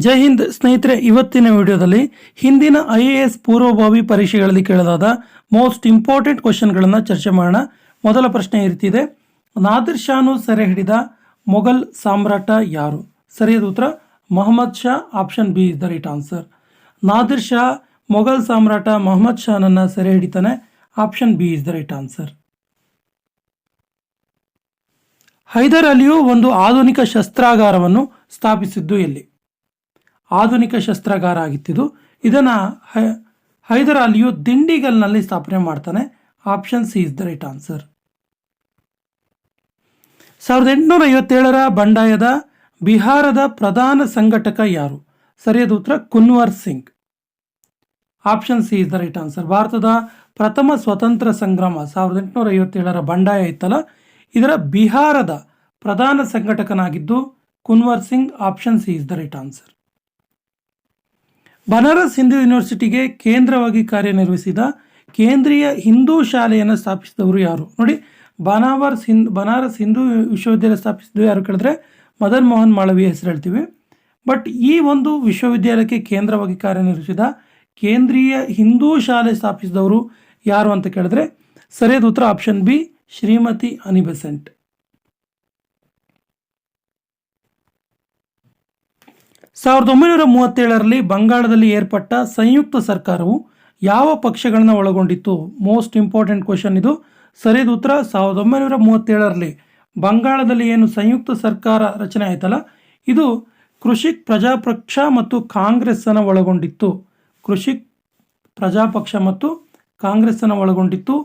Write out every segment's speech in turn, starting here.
ಜೈ ಹಿಂದ್ ಸ್ನೇಹಿತರೆ, ಇವತ್ತಿನ ವಿಡಿಯೋದಲ್ಲಿ ಹಿಂದಿನ ಐ ಎ ಎಸ್ ಪೂರ್ವಭಾವಿ ಪರೀಕ್ಷೆಗಳಲ್ಲಿ ಕೇಳದಾದ ಮೋಸ್ಟ್ ಇಂಪಾರ್ಟೆಂಟ್ ಕ್ವಶನ್ಗಳನ್ನು ಚರ್ಚೆ ಮಾಡೋಣ. ಮೊದಲ ಪ್ರಶ್ನೆ ಈ ನಾದಿರ್ ಶಾನು ಸೆರೆ ಹಿಡಿದ ಮೊಘಲ್ ಸಾಮ್ರಾಟ ಯಾರು? ಸರಿಯಾದ ಉತ್ತರ, Mohammad Shah, option B is the right answer. Nadir Shah, Mughal ಸಾಮ್ರಾಟ Mohammed ಶಾನನ್ನು ಸೆರೆ ಹಿಡಿತಾನೆ, option B is the right answer. Haider ಅಲಿಯು ಒಂದು ಆಧುನಿಕ ಶಸ್ತ್ರಾಗಾರವನ್ನು ಸ್ಥಾಪಿಸಿದ್ದು ಎಲ್ಲಿ? ಆಧುನಿಕ ಶಸ್ತ್ರಾಗಾರ ಆಗಿತ್ತಿದು ಇದನ್ನು ಹೈದರ್ ಅಲಿಯು ದಿಂಡಿಗಲ್ನಲ್ಲಿ ಸ್ಥಾಪನೆ ಮಾಡ್ತಾನೆ. Option C is the right answer. ಸಾವಿರದ ಎಂಟುನೂರ ಐವತ್ತೇಳರ ಬಂಡಾಯದ ಬಿಹಾರದ ಪ್ರಧಾನ ಸಂಘಟಕ ಯಾರು? ಸರಿಯಾದ ಉತ್ತರ, Kunwar Singh. Option C is the right answer. ಭಾರತದ ಪ್ರಥಮ ಸ್ವತಂತ್ರ ಸಂಗ್ರಾಮ ಸಾವಿರದ ಎಂಟುನೂರ ಐವತ್ತೇಳರ ಬಂಡಾಯ ಇತ್ತಲ್ಲ, ಇದರ ಬಿಹಾರದ ಪ್ರಧಾನ ಸಂಘಟಕನಾಗಿದ್ದು Kunwar Singh. Option C is the right answer. Banaras Hindu ಯೂನಿವರ್ಸಿಟಿಗೆ ಕೇಂದ್ರವಾಗಿ ಕಾರ್ಯನಿರ್ವಹಿಸಿದ ಕೇಂದ್ರೀಯ ಹಿಂದೂ ಶಾಲೆಯನ್ನು ಸ್ಥಾಪಿಸಿದವರು ಯಾರು? ನೋಡಿ, ಬನಾವರ್ಸ್ ಹಿಂದ್, ಬನಾರಸ್ ಹಿಂದೂ ವಿಶ್ವವಿದ್ಯಾಲಯ ಸ್ಥಾಪಿಸಿದ್ದು ಯಾರು ಕೇಳಿದ್ರೆ ಮದನ್ ಮೋಹನ್ ಮಾಳವಿಯ ಹೆಸರು ಹೇಳ್ತೀವಿ. ಬಟ್ ಈ ಒಂದು ವಿಶ್ವವಿದ್ಯಾಲಯಕ್ಕೆ ಕೇಂದ್ರವಾಗಿ ಕಾರ್ಯನಿರ್ವಹಿಸಿದ ಕೇಂದ್ರೀಯ ಹಿಂದೂ ಶಾಲೆ ಸ್ಥಾಪಿಸಿದವರು ಯಾರು ಅಂತ ಕೇಳಿದ್ರೆ ಸರಿಯಾದ ಉತ್ತರ ಆಪ್ಷನ್ ಬಿ ಶ್ರೀಮತಿ ಅನಿಬೆಸೆಂಟ್. ಸಾವಿರದ ಒಂಬೈನೂರ ಮೂವತ್ತೇಳರಲ್ಲಿ ಬಂಗಾಳದಲ್ಲಿ ಏರ್ಪಟ್ಟ ಸಂಯುಕ್ತ ಸರ್ಕಾರವು ಯಾವ ಪಕ್ಷಗಳನ್ನು ಒಳಗೊಂಡಿತ್ತು? ಮೋಸ್ಟ್ ಇಂಪಾರ್ಟೆಂಟ್ ಕ್ವಶನ್ ಇದು. ಸರಿಯಾದ ಉತ್ತರ, ಸಾವಿರದ ಒಂಬೈನೂರ ಮೂವತ್ತೇಳರಲ್ಲಿ ಬಂಗಾಳದಲ್ಲಿ ಏನು ಸಂಯುಕ್ತ ಸರ್ಕಾರ ರಚನೆ ಆಯ್ತಲ್ಲ? ಇದು ಕೃಷಿಕ್ ಪ್ರಜಾಪಕ್ಷ ಮತ್ತು ಕಾಂಗ್ರೆಸ್ಸನ್ನು ಒಳಗೊಂಡಿತ್ತು. ಕೃಷಿಕ್ ಪ್ರಜಾಪಕ್ಷ ಮತ್ತು ಕಾಂಗ್ರೆಸ್ಸನ್ನು ಒಳಗೊಂಡಿತ್ತು.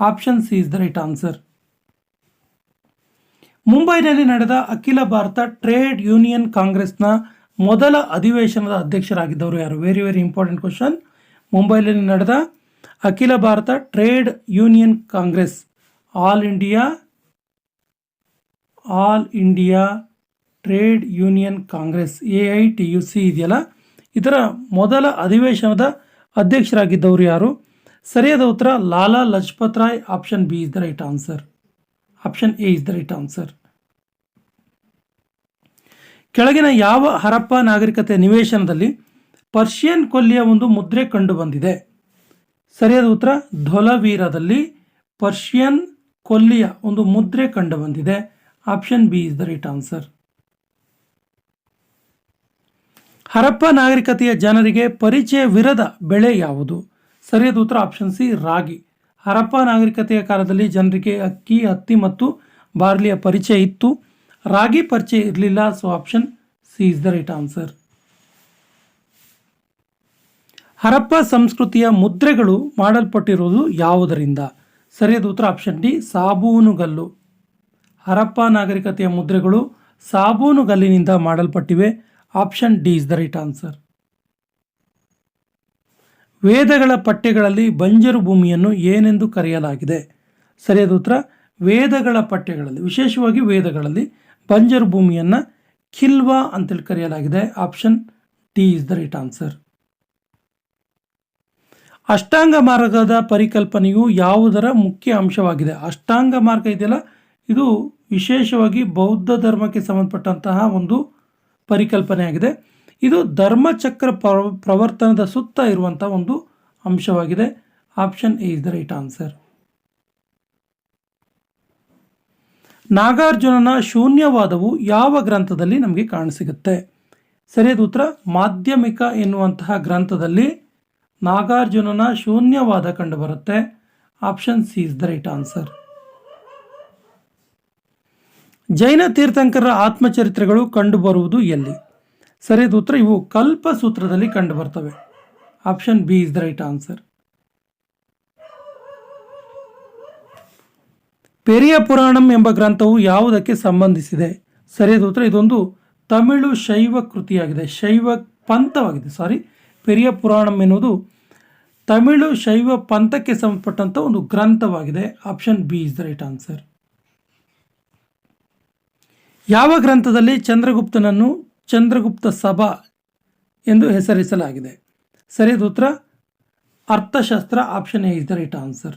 Option C is the right answer ಮುಂಬೈನಲ್ಲಿ ನಡೆದ ಅಖಿಲ ಭಾರತ ಟ್ರೇಡ್ ಯೂನಿಯನ್ ಕಾಂಗ್ರೆಸ್ನ ಮೊದಲ ಅಧಿವೇಶನದ ಅಧ್ಯಕ್ಷರಾಗಿದ್ದವರು ಯಾರು? ವೆರಿ ವೆರಿ ಇಂಪಾರ್ಟೆಂಟ್ ಕ್ವಶನ್ ಮುಂಬೈನಲ್ಲಿ ನಡೆದ ಅಖಿಲ Bharat trade union congress, all India all India trade union congress, A I T U C ಇದೆಯಲ್ಲ? ಇದರ ಮೊದಲ ಅಧಿವೇಶನದ ಅಧ್ಯಕ್ಷರಾಗಿದ್ದವರು ಯಾರು? ಸರಿಯಾದ ಉತ್ತರ Lala Lajpat Rai option B is the right answer option A is the right answer ಕೆಳಗಿನ ಯಾವ ಹರಪ್ಪ ನಾಗರಿಕತೆ ನಿವೇಶನದಲ್ಲಿ ಪರ್ಷಿಯನ್ ಕೊಲ್ಲಿಯ ಒಂದು ಮುದ್ರೆ ಕಂಡುಬಂದಿದೆ? ಸರಿಯಾದ ಉತ್ತರ, ಧೊಲವೀರದಲ್ಲಿ ಪರ್ಷಿಯನ್ ಕೊಲ್ಲಿಯ ಒಂದು ಮುದ್ರೆ ಕಂಡುಬಂದಿದೆ. Option B is the right answer. Harappa ನಾಗರಿಕತೆಯ ಜನರಿಗೆ ಪರಿಚಯವಿರದ ಬೆಳೆ ಯಾವುದು? ಸರಿಯಾದ ಉತ್ತರ, ಆಪ್ಷನ್ ಸಿ, ರಾಗಿ. ಹರಪ್ಪ ನಾಗರಿಕತೆಯ ಕಾಲದಲ್ಲಿ ಜನರಿಗೆ ಅಕ್ಕಿ, ಹತ್ತಿ ಮತ್ತು ಬಾರ್ಲಿಯ ಪರಿಚಯ ಇತ್ತು. ರಾಗಿ ಪರಿಚಯ ಇರಲಿಲ್ಲ so option C is the right answer Harappa ಸಂಸ್ಕೃತಿಯ ಮುದ್ರೆಗಳು ಮಾಡಲ್ಪಟ್ಟಿರುವುದು ಯಾವುದರಿಂದ? ಸರಿಯಾದ ಉತ್ತರ ಆಪ್ಷನ್ ಡಿ ಸಾಬೂನುಗಲ್ಲು ಹರಪ್ಪ ನಾಗರಿಕತೆಯ ಮುದ್ರೆಗಳು ಸಾಬೂನುಗಲ್ಲಿನಿಂದ ಮಾಡಲ್ಪಟ್ಟಿವೆ option D is the right answer ವೇದಗಳ ಪಠ್ಯಗಳಲ್ಲಿ ಬಂಜರು ಭೂಮಿಯನ್ನು ಏನೆಂದು ಕರೆಯಲಾಗಿದೆ? ಸರಿಯಾದ ಉತ್ತರ, ವೇದಗಳ ಪಠ್ಯಗಳಲ್ಲಿ, ವಿಶೇಷವಾಗಿ ವೇದಗಳಲ್ಲಿ ಬಂಜರು ಭೂಮಿಯನ್ನು ಖಿಲ್ವಾ ಅಂತೇಳಿ ಕರೆಯಲಾಗಿದೆ. Option D is the right answer. ಅಷ್ಟಾಂಗ ಮಾರ್ಗದ ಪರಿಕಲ್ಪನೆಯು ಯಾವುದರ ಮುಖ್ಯ ಅಂಶವಾಗಿದೆ? ಅಷ್ಟಾಂಗ ಮಾರ್ಗ ಇದೆಯಲ್ಲ? ಇದು ವಿಶೇಷವಾಗಿ ಬೌದ್ಧ ಧರ್ಮಕ್ಕೆ ಸಂಬಂಧಪಟ್ಟಂತಹ ಒಂದು ಪರಿಕಲ್ಪನೆಯಾಗಿದೆ. ಇದು ಧರ್ಮಚಕ್ರ ಪ್ರವ ಪ್ರವರ್ತನದ ಸುತ್ತ ಇರುವಂಥ ಒಂದು ಅಂಶವಾಗಿದೆ. Option A is the right answer. ನಾಗಾರ್ಜುನನ ಶೂನ್ಯವಾದವು ಯಾವ ಗ್ರಂಥದಲ್ಲಿ ನಮಗೆ ಕಾಣಸಿಗುತ್ತೆ? ಸರಿಯಾದ ಉತ್ತರ, ಮಾಧ್ಯಮಿಕ ಎನ್ನುವಂತಹ ಗ್ರಂಥದಲ್ಲಿ ನಾಗಾರ್ಜುನನ ಶೂನ್ಯವಾದ ಕಂಡುಬರುತ್ತೆ. Option C is the right answer. ಜೈನ ತೀರ್ಥಂಕರರ ಆತ್ಮಚರಿತ್ರೆಗಳು ಕಂಡುಬರುವುದು ಎಲ್ಲಿ? ಸರಿಯಾದ ಉತ್ತರ, ಇವು ಕಲ್ಪಸೂತ್ರದಲ್ಲಿ ಕಂಡುಬರ್ತವೆ. Option B is the right answer. Periya Puranam ಎಂಬ ಗ್ರಂಥವು ಯಾವುದಕ್ಕೆ ಸಂಬಂಧಿಸಿದೆ? ಸರಿಯಾದ ಉತ್ತರ. ಇದೊಂದು ತಮಿಳು ಶೈವ ಕೃತಿಯಾಗಿದೆ. ಶೈವ ಪಂಥವಾಗಿದೆ. ಸಾರಿ ಪೆರಿಯ ಪುರಾಣಂ ಎನ್ನುವುದು ತಮಿಳು ಶೈವ ಪಂಥಕ್ಕೆ ಸಂಬಂಧಪಟ್ಟಂಥ ಒಂದು ಗ್ರಂಥವಾಗಿದೆ. Option B is the right answer ಯಾವ ಗ್ರಂಥದಲ್ಲಿ ಚಂದ್ರಗುಪ್ತನನ್ನು ಚಂದ್ರಗುಪ್ತ ಸಭಾ ಎಂದು ಹೆಸರಿಸಲಾಗಿದೆ? ಸರಿಯಾದ ಉತ್ತರ. Arthashastra option A is the right answer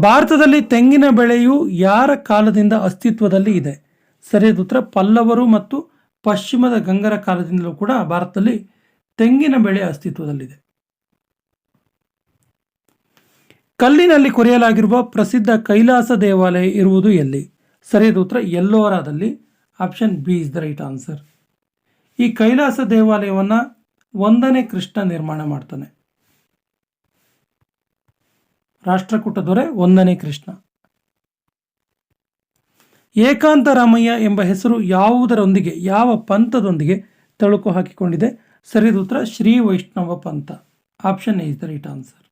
ಭಾರತದಲ್ಲಿ ತೆಂಗಿನ ಬೆಳೆಯು ಯಾರ ಕಾಲದಿಂದ ಅಸ್ತಿತ್ವದಲ್ಲಿ ಇದೆ? ಸರಿಯಾದ ಉತ್ತರ, ಪಲ್ಲವರು ಮತ್ತು ಪಶ್ಚಿಮದ ಗಂಗರ ಕಾಲದಿಂದಲೂ ಕೂಡ ಭಾರತದಲ್ಲಿ ತೆಂಗಿನ ಬೆಳೆ ಅಸ್ತಿತ್ವದಲ್ಲಿದೆ. ಕಲ್ಲಿನಲ್ಲಿ ಕೊರೆಯಲಾಗಿರುವ ಪ್ರಸಿದ್ಧ ಕೈಲಾಸ ದೇವಾಲಯ ಇರುವುದು ಎಲ್ಲಿ? ಸರಿಯಾದ ಉತ್ತರ ಎಲ್ಲೋರಾದಲ್ಲಿ option B is the right answer. ಈ ಕೈಲಾಸ ದೇವಾಲಯವನ್ನು ಒಂದನೇ ಕೃಷ್ಣ ನಿರ್ಮಾಣ ಮಾಡ್ತಾನೆ. ರಾಷ್ಟ್ರಕೂಟ ದೊರೆ ಒಂದನೇ ಕೃಷ್ಣ. ಏಕಾಂತ ರಾಮಯ್ಯ ಎಂಬ ಹೆಸರು ಯಾವುದರೊಂದಿಗೆ, ಯಾವ ಪಂಥದೊಂದಿಗೆ ತಳುಕು ಹಾಕಿಕೊಂಡಿದೆ? ಸರಿಯಾದ ಉತ್ತರ ಶ್ರೀ ವೈಷ್ಣವ ಪಂಥ. Option is the right answer.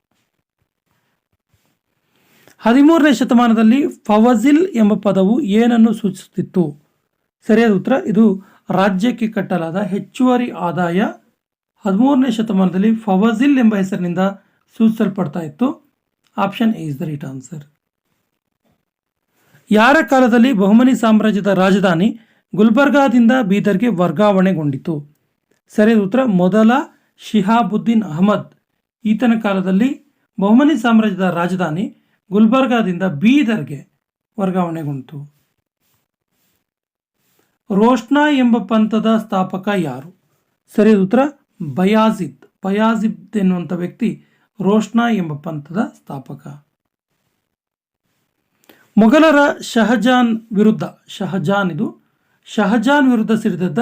ಹದಿಮೂರನೇ ಶತಮಾನದಲ್ಲಿ ಫವಜಿಲ್ ಎಂಬ ಪದವು ಏನನ್ನು ಸೂಚಿಸುತ್ತಿತ್ತು? ಸರಿಯಾದ ಉತ್ತರ ಇದು ರಾಜ್ಯಕ್ಕೆ ಕಟ್ಟಲಾದ ಹೆಚ್ಚುವರಿ ಆದಾಯ. ಹದಿಮೂರನೇ ಶತಮಾನದಲ್ಲಿ ಫವಜಿಲ್ ಎಂಬ ಹೆಸರಿನಿಂದ ಸೂಚಿಸಲ್ಪಡ್ತಾ ಇತ್ತು. Option A is the right answer ಯಾರ ಕಾಲದಲ್ಲಿ ಬಹುಮನಿ ಸಾಮ್ರಾಜ್ಯದ ರಾಜಧಾನಿ ಗುಲ್ಬರ್ಗಾದಿಂದ ಬೀದರ್ಗೆ ವರ್ಗಾವಣೆಗೊಂಡಿತು? ಸರಿಯಾದ ಉತ್ತರ, ಮೊದಲ ಶಿಹಾಬುದ್ದೀನ್ ಅಹಮದ್. ಈತನ ಕಾಲದಲ್ಲಿ ಬಹುಮನಿ ಸಾಮ್ರಾಜ್ಯದ ರಾಜಧಾನಿ ಗುಲ್ಬರ್ಗಾದಿಂದ ಬೀದರ್ಗೆ ವರ್ಗಾವಣೆಗೊಂಡಿತು. ರೋಷ್ನಾ ಎಂಬ ಪಂಥದ ಸ್ಥಾಪಕ ಯಾರು? ಸರಿಯಾದ ಉತ್ತರ, ಬಯಾಜಿದ್. ಬಯಾಜಿದ್ ಎನ್ನುವಂಥ ವ್ಯಕ್ತಿ ರೋಷ್ನಾ ಎಂಬ ಪಂಥದ ಸ್ಥಾಪಕ. ಮೊಘಲರ ಶಹಜಾನ್ ವಿರುದ್ಧ, ಶಹಜಾನ್ ಇದು, ಶಹಜಾನ್ ವಿರುದ್ಧ ಸಿಡಿದದ್ದ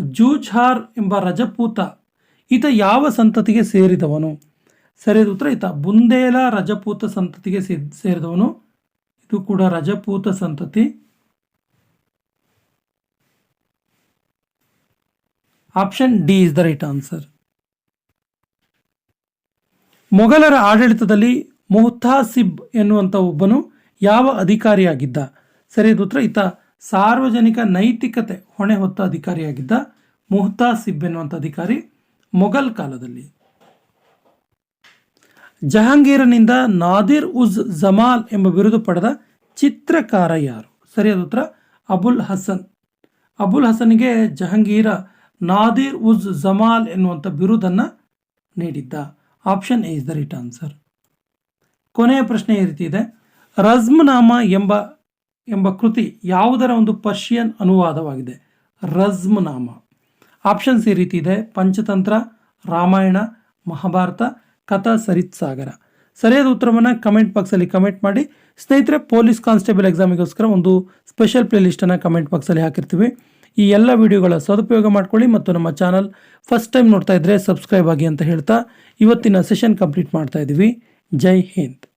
ಜೂಝಾರ್ ಎಂಬ ರಜಪೂತ, ಈತ ಯಾವ ಸಂತತಿಗೆ ಸೇರಿದವನು? ಸರಿಯಾದ ಉತ್ತರ, ಈತ ಬುಂದೇಲ ರಜಪೂತ ಸಂತತಿಗೆ ಸೇರಿದವನು. ಇದು ಕೂಡ ರಜಪೂತ ಸಂತತಿ. Option D is the right answer. ಮೊಘಲರ ಆಡಳಿತದಲ್ಲಿ ಮುಹ್ತಾಸಿಬ್ ಎನ್ನುವಂಥ ಒಬ್ಬನು ಯಾವ ಅಧಿಕಾರಿಯಾಗಿದ್ದ? ಸರಿಯಾದ ಉತ್ತರ. ಈತ ಸಾರ್ವಜನಿಕ ನೈತಿಕತೆ ಹೊಣೆ ಹೊತ್ತ ಅಧಿಕಾರಿಯಾಗಿದ್ದ ಮುಹ್ತಾಸಿಬ್ ಎನ್ನುವಂಥ ಅಧಿಕಾರಿ ಮೊಘಲ್ ಕಾಲದಲ್ಲಿ. ಜಹಾಂಗೀರನಿಂದ ನಾದಿರ್ ಉಜ್ ಜಮಾಲ್ ಎಂಬ ಬಿರುದು ಪಡೆದ ಚಿತ್ರಕಾರ ಯಾರು? ಸರಿಯಾದ ಉತ್ತರ. ಅಬುಲ್ ಹಸನ್. ಅಬುಲ್ ಹಸನ್ಗೆ ಜಹಾಂಗೀರ ನಾದಿರ್ ಉಜ್ ಜಮಾಲ್ ಎನ್ನುವಂಥ ಬಿರುದನ್ನು ನೀಡಿದ್ದ. Option A is the right answer ಕೊನೆಯ ಪ್ರಶ್ನೆ ಈ ರೀತಿ ಇದೆ. ರಜ್ಮನಾಮ ಎಂಬ ಎಂಬ ಕೃತಿ ಯಾವುದರ ಒಂದು ಪರ್ಷಿಯನ್ ಅನುವಾದವಾಗಿದೆ? ರಜ್ಮನಾಮ. ಆಪ್ಷನ್ಸ್ ಈ ರೀತಿ ಇದೆ. ಪಂಚತಂತ್ರ, ರಾಮಾಯಣ, ಮಹಾಭಾರತ, ಕಥಾ, ಸರಿತ್ ಸಾಗರ. ಸರಿಯಾದ ಉತ್ತರವನ್ನು ಕಮೆಂಟ್ ಬಾಕ್ಸಲ್ಲಿ ಕಮೆಂಟ್ ಮಾಡಿ. ಸ್ನೇಹಿತರೆ ಪೊಲೀಸ್ ಕಾನ್ಸ್ಟೇಬಲ್ ಎಕ್ಸಾಮಿಗೋಸ್ಕರ ಒಂದು ಸ್ಪೆಷಲ್ ಪ್ಲೇಲಿಸ್ಟನ್ನು ಕಮೆಂಟ್ ಬಾಕ್ಸಲ್ಲಿ ಹಾಕಿರ್ತೀವಿ. ಈ ಎಲ್ಲ ವಿಡಿಯೋಗಳ ಸದುಪಯೋಗ ಮಾಡ್ಕೊಳ್ಳಿ ಮತ್ತು ನಮ್ಮ ಚಾನಲ್ ಫಸ್ಟ್ ಟೈಮ್ ನೋಡ್ತಾ ಇದ್ದರೆ ಸಬ್ಸ್ಕ್ರೈಬ್ ಆಗಿ ಅಂತ ಹೇಳ್ತಾ ಇವತ್ತಿನ ಸೆಷನ್ ಕಂಪ್ಲೀಟ್ ಮಾಡ್ತಾ ಇದ್ದೀವಿ ಜೈ ಹಿಂದ್.